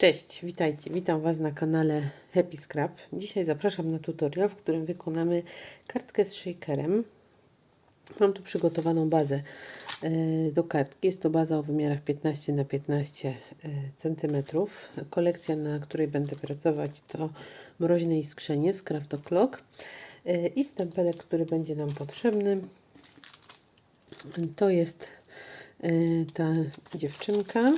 Cześć, witajcie. Witam Was na kanale Happy Scrap. Dzisiaj zapraszam na tutorial, w którym wykonamy kartkę z shakerem. Mam tu przygotowaną bazę e, do kartki. Jest to baza o wymiarach 15 na 15 cm. Kolekcja, na której będę pracować to mroźne iskrzenie z Craft O'Clock e, i stempelek, który będzie nam potrzebny. To jest e, ta dziewczynka.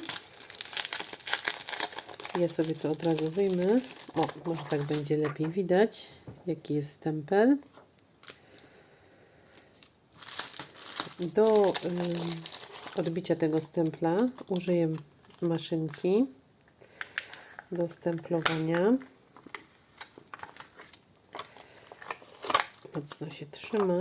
Ja sobie to od razu wyjmę. O, może tak będzie lepiej widać, jaki jest stempel. Do y, odbicia tego stempla użyję maszynki do stemplowania. Mocno się trzyma.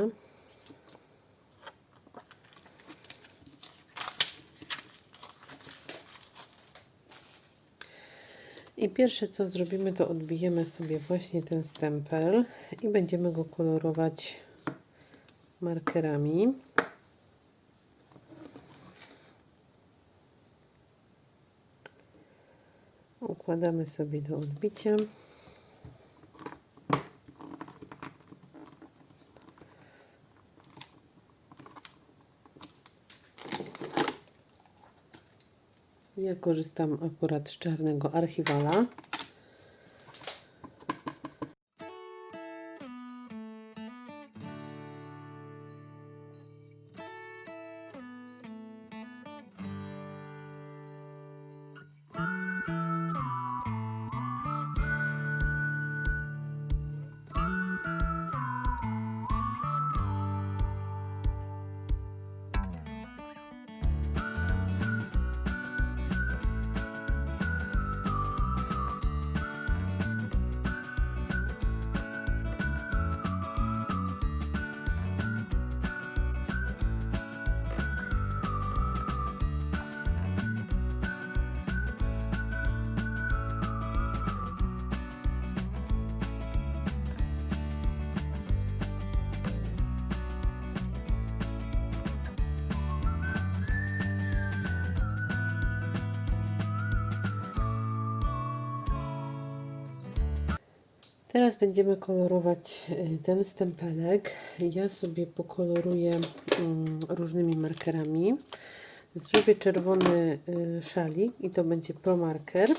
I pierwsze co zrobimy, to odbijemy sobie właśnie ten stempel i będziemy go kolorować markerami. Układamy sobie do odbicia. Ja korzystam akurat z czarnego archiwala. Teraz będziemy kolorować y, ten stempelek. Ja sobie pokoloruję mm, różnymi markerami. Zrobię czerwony y, szalik i to będzie Pro Marker.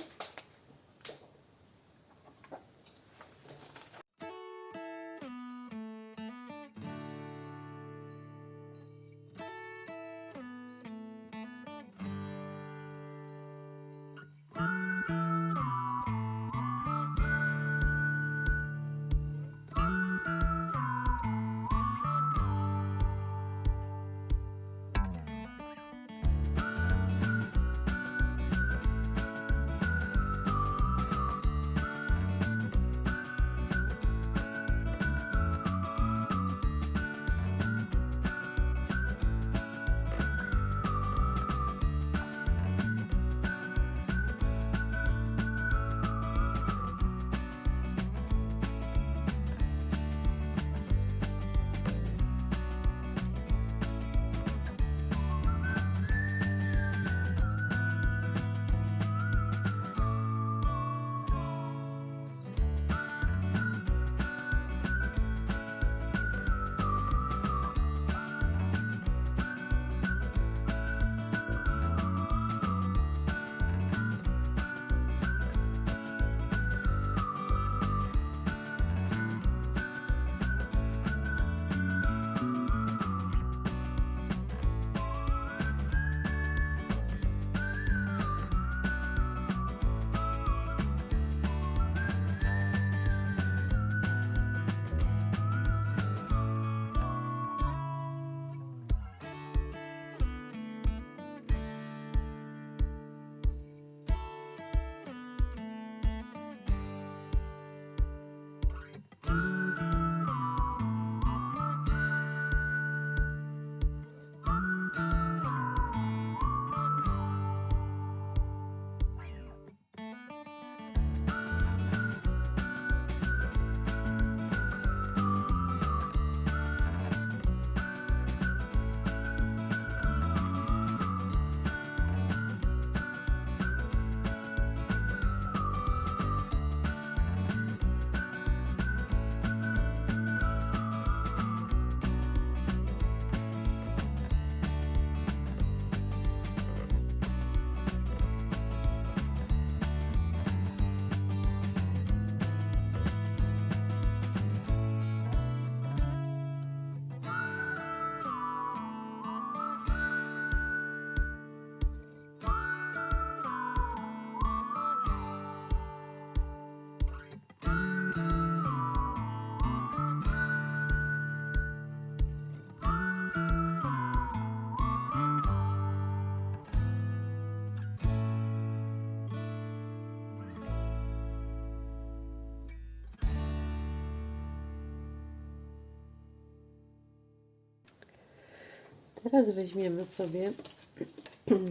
Teraz weźmiemy sobie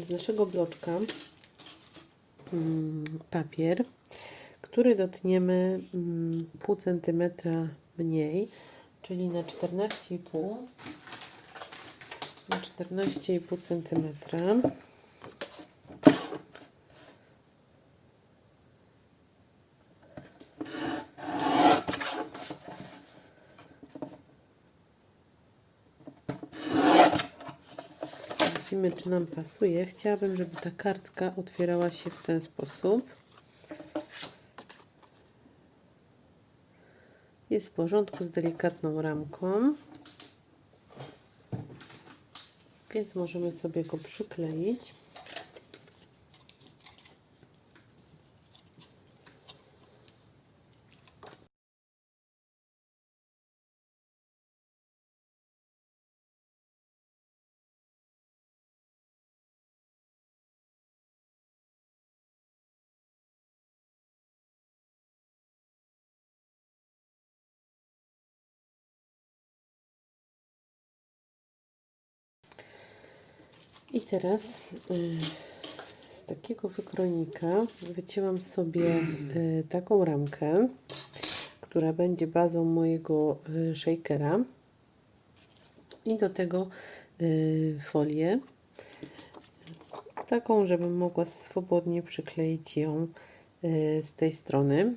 z naszego bloczka mm, papier, który dotniemy mm, pół centymetra mniej, czyli na 14,5 na 14,5 centymetra. Sprawdzimy, czy nam pasuje. Chciałabym, żeby ta kartka otwierała się w ten sposób. Jest w porządku z delikatną ramką. Więc możemy sobie go przykleić. I teraz y, z takiego wykrojnika wycięłam sobie y, taką ramkę, która będzie bazą mojego y, shakera. I do tego folię, taką, żebym mogła swobodnie przykleić ją z tej strony.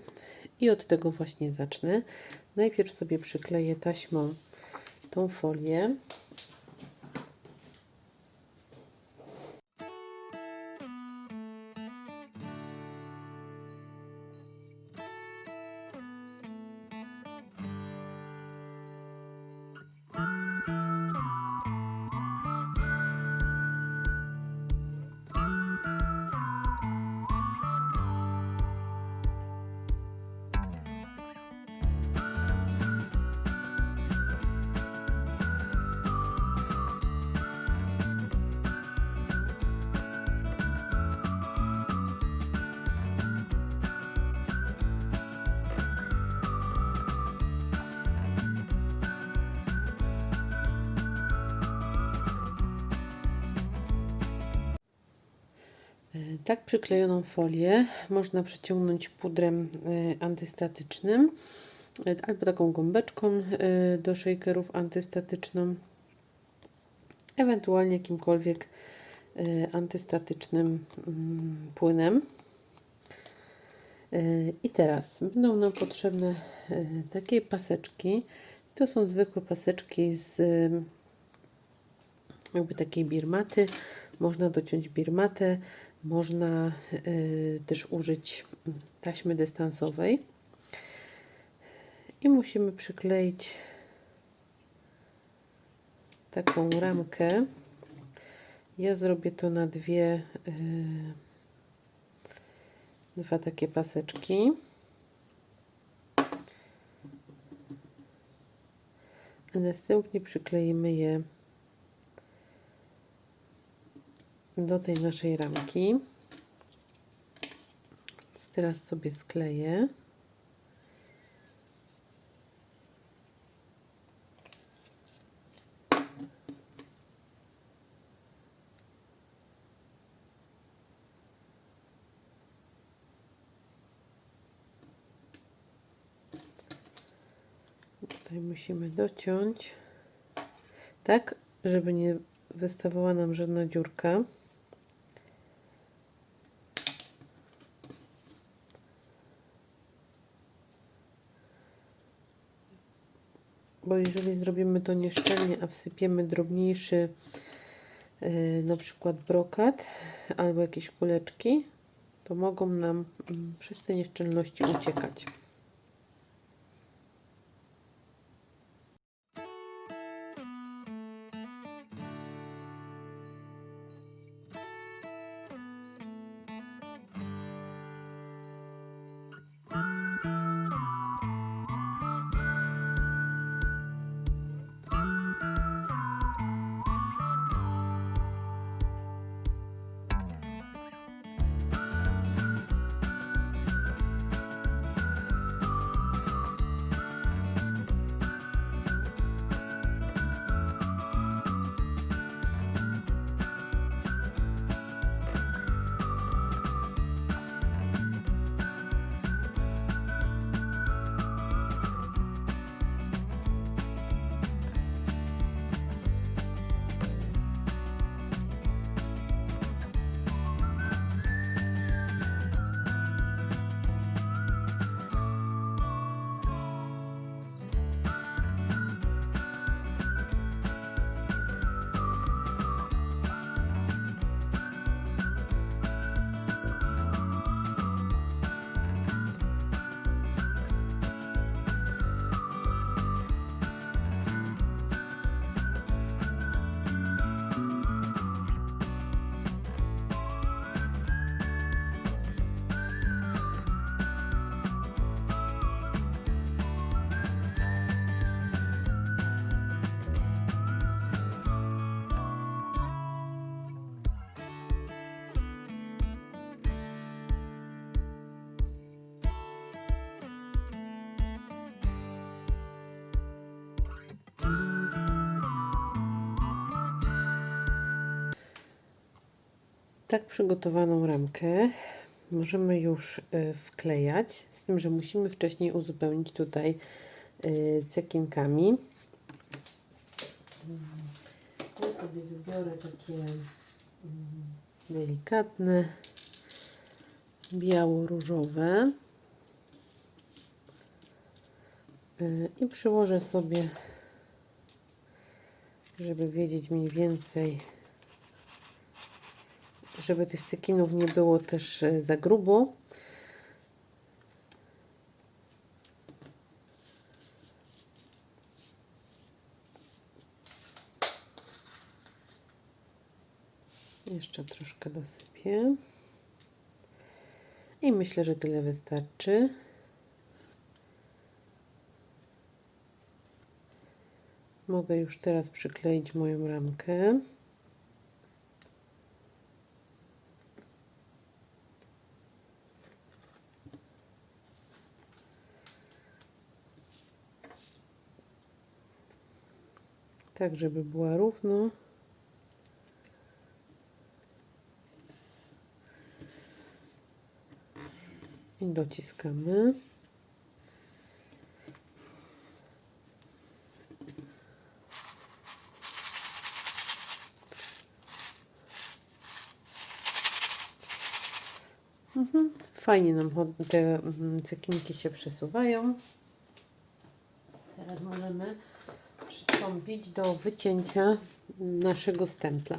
I od tego właśnie zacznę. Najpierw sobie przykleję taśmą tą folię. Tak przyklejoną folię można przeciągnąć pudrem e, antystatycznym e, albo taką gąbeczką e, do shakerów antystatyczną, ewentualnie jakimkolwiek antystatycznym mm, płynem. I teraz będą nam potrzebne takie paseczki. To są zwykłe paseczki z jakby takiej birmaty. Można dociąć birmatę, można y, też użyć taśmy dystansowej. I musimy przykleić taką ramkę. Ja zrobię to na dwie, y, dwa takie paseczki. Następnie przykleimy je do tej naszej ramki. Teraz sobie skleję. Tutaj musimy dociąć tak, żeby nie wystawała nam żadna dziurka. Bo jeżeli zrobimy to nieszczelnie, a wsypiemy drobniejszy yy, na przykład brokat albo jakieś kuleczki, to mogą nam przez te nieszczelności uciekać. Tak przygotowaną ramkę możemy już y, wklejać, z tym, że musimy wcześniej uzupełnić tutaj y, cekinkami. Ja sobie wybiorę takie mm, delikatne, biało-różowe Y, i przyłożę sobie, żeby wiedzieć mniej więcej, żeby tych cekinów nie było też y, za grubo. Jeszcze troszkę dosypię. I myślę, że tyle wystarczy. Mogę już teraz przykleić moją ramkę. Tak, żeby była równo. I dociskamy. Mhm. Fajnie nam te mm, cekinki się przesuwają. Teraz możemy do wycięcia naszego stempla.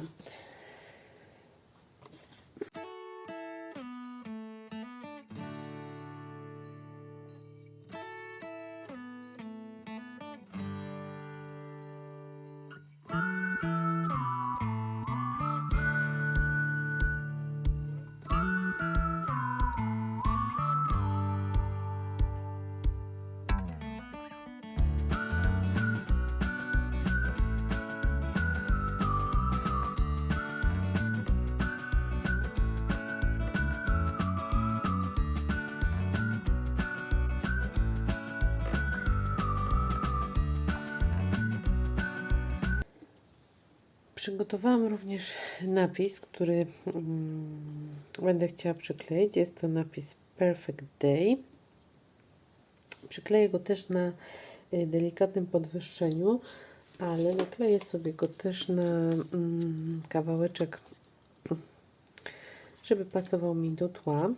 Przygotowałam również napis, który mm, będę chciała przykleić. Jest to napis Perfect Day. Przykleję go też na y, delikatnym podwyższeniu, ale nakleję sobie go też na mm, kawałeczek, żeby pasował mi do tła.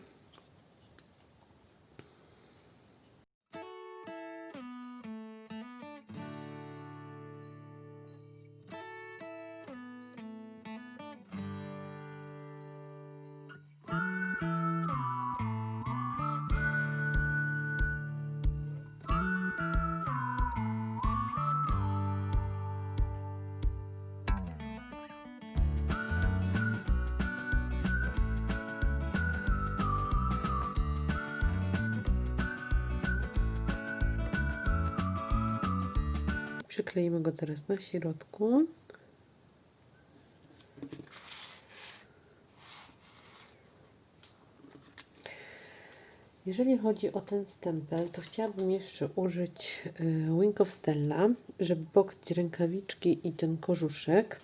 Przykleimy go teraz na środku. Jeżeli chodzi o ten stempel, to chciałabym jeszcze użyć y, Wing of Stella, żeby pokryć rękawiczki i ten kożuszek.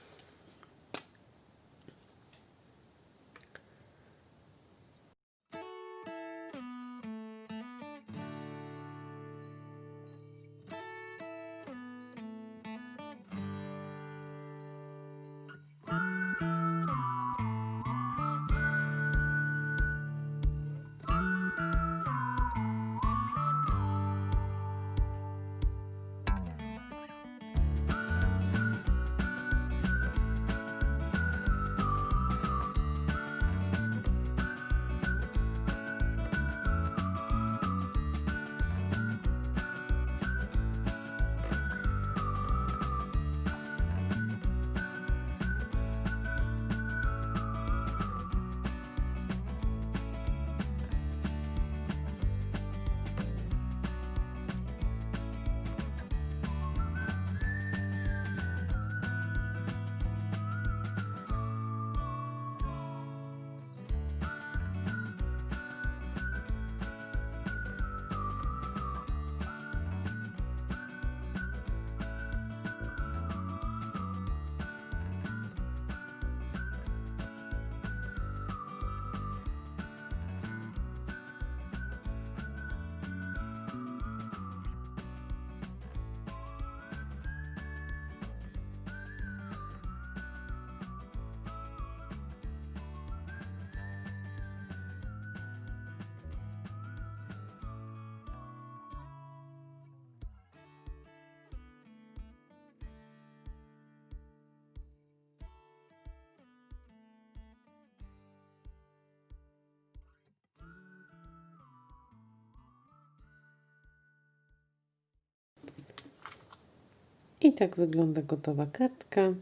I tak wygląda gotowa kartka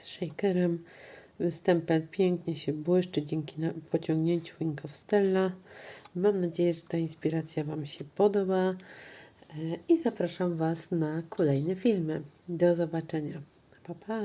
z shakerem. Występem pięknie się błyszczy dzięki pociągnięciu Wing of Stella. Mam nadzieję, że ta inspiracja Wam się podoba e, i zapraszam Was na kolejne filmy. Do zobaczenia. Pa, pa!